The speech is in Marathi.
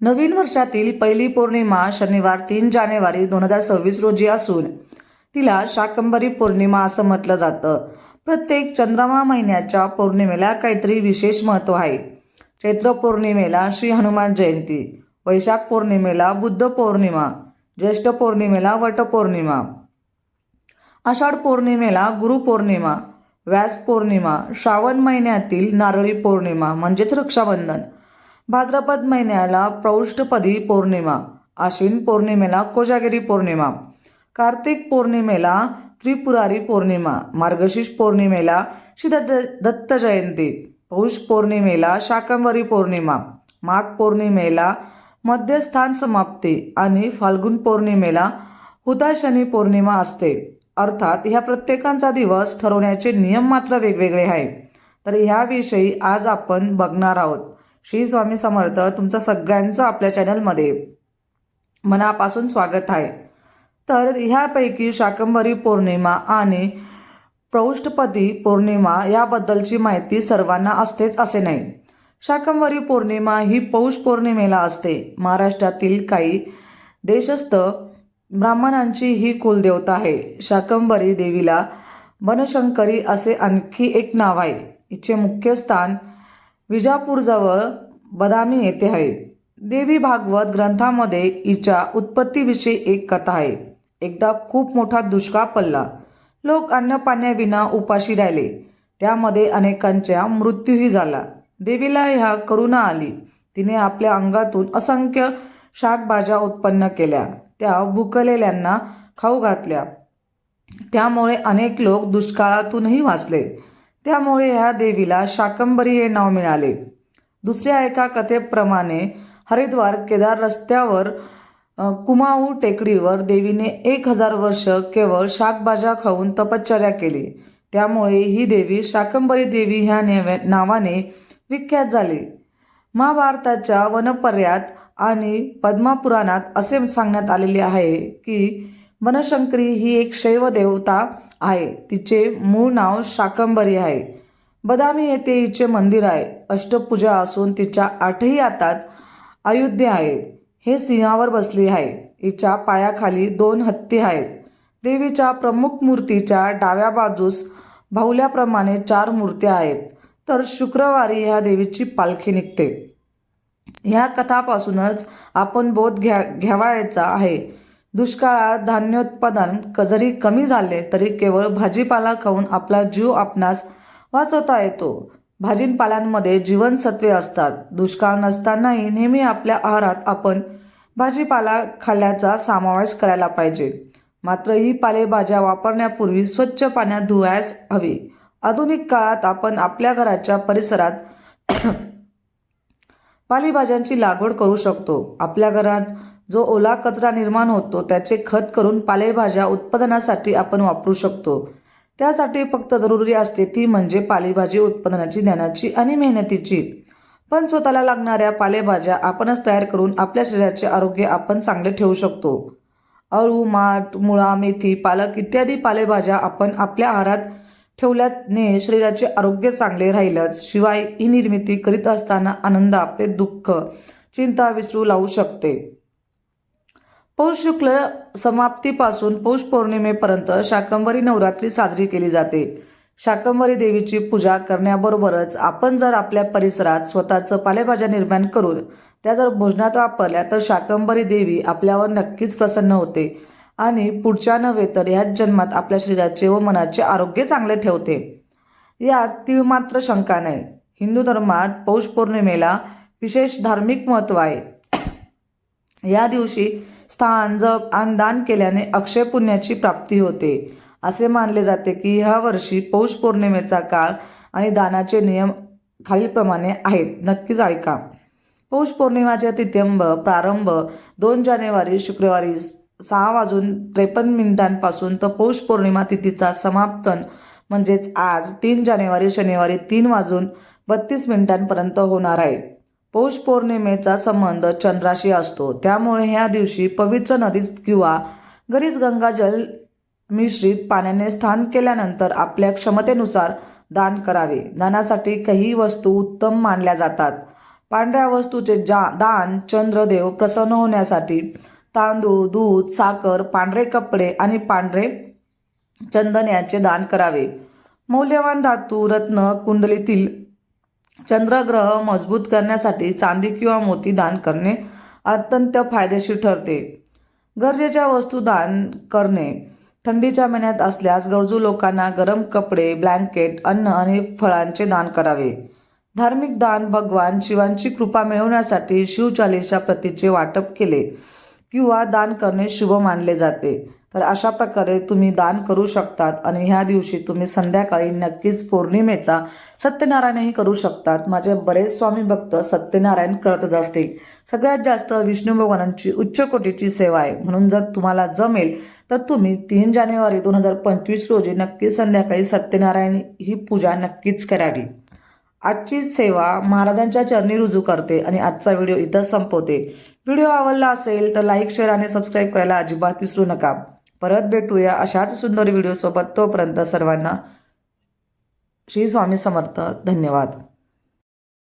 नवीन वर्षातील पहिली पौर्णिमा शनिवार तीन जानेवारी दोन हजार सव्वीस रोजी असून तिला शाकंभरी पौर्णिमा असं म्हटलं जातं. प्रत्येक चंद्रमा महिन्याच्या पौर्णिमेला काहीतरी विशेष महत्त्व आहे. चैत्र पौर्णिमेला श्री हनुमान जयंती वैशाख पौर्णिमेला बुद्ध पौर्णिमा ज्येष्ठ पौर्णिमेला वटपौर्णिमा आषाढ पौर्णिमेला गुरुपौर्णिमा व्यास पौर्णिमा श्रावण महिन्यातील नारळी पौर्णिमा म्हणजेच रक्षाबंधन भाद्रपद महिन्याला प्रौष्ठपदी पौर्णिमा आश्विन पौर्णिमेला कोजागिरी पौर्णिमा कार्तिक पौर्णिमेला त्रिपुरारी पौर्णिमा मार्गशीर्ष पौर्णिमेला श्री दत्त दत्त जयंती पौष पौर्णिमेला शाकंभरी पौर्णिमा माघ पौर्णिमेला मध्यस्थान समाप्ती आणि फाल्गुन पौर्णिमेला हुताशनी पौर्णिमा असते. अर्थात ह्या प्रत्येकांचा दिवस ठरवण्याचे नियम मात्र वेगवेगळे आहे तर ह्याविषयी आज आपण बघणार आहोत. श्री स्वामी समर्थ तुमचं सगळ्यांचं आपल्या चॅनलमध्ये मनापासून स्वागत आहे. तर ह्यापैकी शाकंभरी पौर्णिमा आणि प्रौष्ठपदी पौर्णिमा याबद्दलची माहिती सर्वांना असतेच असे नाही. शाकंभरी पौर्णिमा ही पौष पौर्णिमेला असते. महाराष्ट्रातील काही देशस्थ ब्राह्मणांची ही कुलदेवता आहे. शाकंभरी देवीला बनशंकरी असे आणखी एक नाव आहे. हिचे मुख्य स्थान विजापूरजवळ बदामी येथे आहे. देवी भागवत ग्रंथामध्ये हिच्या उत्पत्तीविषयी एक कथा आहे. एकदा खूप मोठा दुष्काळ पडला. लोक अन्न पाण्याविना उपाशी राहिले. त्यामध्ये अनेकांच्या मृत्यूही झाला. देवीला ह्या करुणा आली. तिने आपल्या अंगातून असंख्य शाकभाज्या उत्पन्न केल्या. त्या भुकलेल्यांना खाऊ घातल्या. त्यामुळे अनेक लोक दुष्काळातूनही वाचले. त्यामुळे ह्या देवीला शाकंभरी हे नाव मिळाले. दुसऱ्या एका कथेप्रमाणे हरिद्वार केदार रस्त्यावर कुमाऊ टेकडीवर देवीने एक हजार वर्ष केवळ शाकभाज्या खाऊन तपश्चर्या केली. त्यामुळे ही देवी शाकंभरी देवी ह्या नेव्या नावाने विख्यात झाली. महाभारताच्या वनपर्यात आणि पद्मापुराणात असे सांगण्यात आलेले आहे की बनशंकरी ही एक शैव देवता आहे. तिचे मूळ नाव शाकंभरी आहे. बदामी येथे हिचे मंदिर आहे. अष्टपूजा असून तिच्या आठही हातात अयोध्ये आहेत हे सिंहावर बसली आहे. हिच्या पायाखाली दोन हत्ती आहेत. देवीच्या प्रमुख मूर्तीच्या डाव्या बाजूस भावल्याप्रमाणे चार मूर्त्या आहेत. तर शुक्रवारी ह्या देवीची पालखी निघते. ह्या कथापासूनच आपण बोध घ्या घ्यावायचा आहे. दुष्काळात धान्योत्पादन जरी कमी झाले तरी केवळ भाजीपाला खाऊन आपला जीव आपणास वाचवता येतो. भाजीपाल्यांमध्ये जीवनसत्वे असतात. दुष्काळ नसतानाही नेहमी आपल्या आहारात आपण भाजीपाला खाल्ल्याचा समावेश करायला पाहिजे. मात्र ही पालेभाज्या वापरण्यापूर्वी स्वच्छ पाण्यात धुवायस हवी. आधुनिक काळात आपण आपल्या घराच्या परिसरात पालेभाज्यांची लागवड करू शकतो. आपल्या घरात जो ओला कचरा निर्माण होतो त्याचे खत करून पालेभाज्या उत्पादनासाठी आपण वापरू शकतो. त्यासाठी फक्त जरुरी असते ती म्हणजे पालेभाजी उत्पादनाची ज्ञानाची आणि मेहनतीची. पण स्वतःला लागणाऱ्या पालेभाज्या आपणच तयार करून आपल्या शरीराचे आरोग्य आपण चांगले ठेवू शकतो. अळू माठ मुळा मेथी पालक इत्यादी पालेभाज्या आपण आपल्या आहारात ठेवल्याने शरीराचे आरोग्य चांगले राहीलच. शिवाय ही निर्मिती करीत असताना आनंद आपले दुःख चिंता विसरू लावू शकते. पौष शुक्ल समाप्तीपासून पौष पौर्णिमेपर्यंत शाकंभरी नवरात्री साजरी केली जाते. शाकंभरी देवीची पूजा करण्याबरोबरच आपण जर आपल्या परिसरात स्वतःचं पालेभाज्या निर्माण करून त्या जर भोजनात वापरल्या तर शाकंभरी देवी आपल्यावर नक्कीच प्रसन्न होते आणि पुढच्या नव्हे तर ह्याच जन्मात आपल्या शरीराचे व मनाचे आरोग्य चांगले ठेवते. यात तीळ मात्र शंका नाही. हिंदू धर्मात पौष पौर्णिमेला विशेष धार्मिक महत्त्व आहे. या दिवशी स्थान जप आणि दान केल्याने अक्षय पुण्याची प्राप्ती होते. असे मानले जाते की ह्या वर्षी पौष पौर्णिमेचा काळ आणि दानाचे नियम खालीलप्रमाणे आहेत. नक्कीच ऐका. पौष पौर्णिमाचे तिथ्यंब प्रारंभ दोन जानेवारी शुक्रवारी सहा वाजून त्रेपन्न मिनिटांपासून तर पौष पौर्णिमा तिथीचा समाप्तन म्हणजेच आज तीन जानेवारी शनिवारी तीन वाजून बत्तीस मिनिटांपर्यंत होणार आहे. पौष पौर्णिमेचा संबंध चंद्राशी असतो. त्यामुळे ह्या दिवशी पवित्र नदीत किंवा घरीच गंगाजल मिश्रित पाण्याने स्थान केल्यानंतर आपल्या क्षमतेनुसार दान करावे. दानासाठी काही वस्तू उत्तम मानल्या जातात. पांढऱ्या वस्तूचे जा दान चंद्रदेव प्रसन्न होण्यासाठी तांदूळ दूध साखर पांढरे कपडे आणि पांढरे चंदन याचे दान करावे. मौल्यवान धातू रत्न कुंडलीतील चंद्रग्रह मजबूत करण्यासाठी चांदी किंवा मोती दान करणे अत्यंत फायदेशीर ठरते. गरजेच्या वस्तू दान करणे थंडीच्या महिन्यात असल्यास गरजू लोकांना गरम कपडे ब्लँकेट अन्न आणि फळांचे दान करावे. धार्मिक दान भगवान शिवांची कृपा मिळवण्यासाठी शिवचालीच्या प्रतीचे वाटप केले किंवा दान करणे शुभ मानले जाते. तर अशा प्रकारे तुम्ही दान करू शकतात आणि ह्या दिवशी तुम्ही संध्याकाळी नक्कीच पौर्णिमेचा सत्यनारायणही करू शकतात. माझे बरेच स्वामी भक्त सत्यनारायण करतच असतील. सगळ्यात जास्त विष्णू भगवानांची उच्च कोटीची सेवा आहे. म्हणून जर तुम्हाला जमेल तर तुम्ही तीन जानेवारी दोन हजार पंचवीस रोजी नक्कीच संध्याकाळी सत्यनारायण ही पूजा नक्कीच करावी. आजची सेवा महाराजांच्या चरणी रुजू करते आणि आजचा व्हिडिओ इथं संपवते. व्हिडिओ आवडला असेल तर लाईक शेअर आणि सबस्क्राईब करायला अजिबात विसरू नका. परत भेटूया अशाच सुंदर व्हिडिओसोबत तोपर्यंत सर्वांना श्री स्वामी समर्थ. धन्यवाद.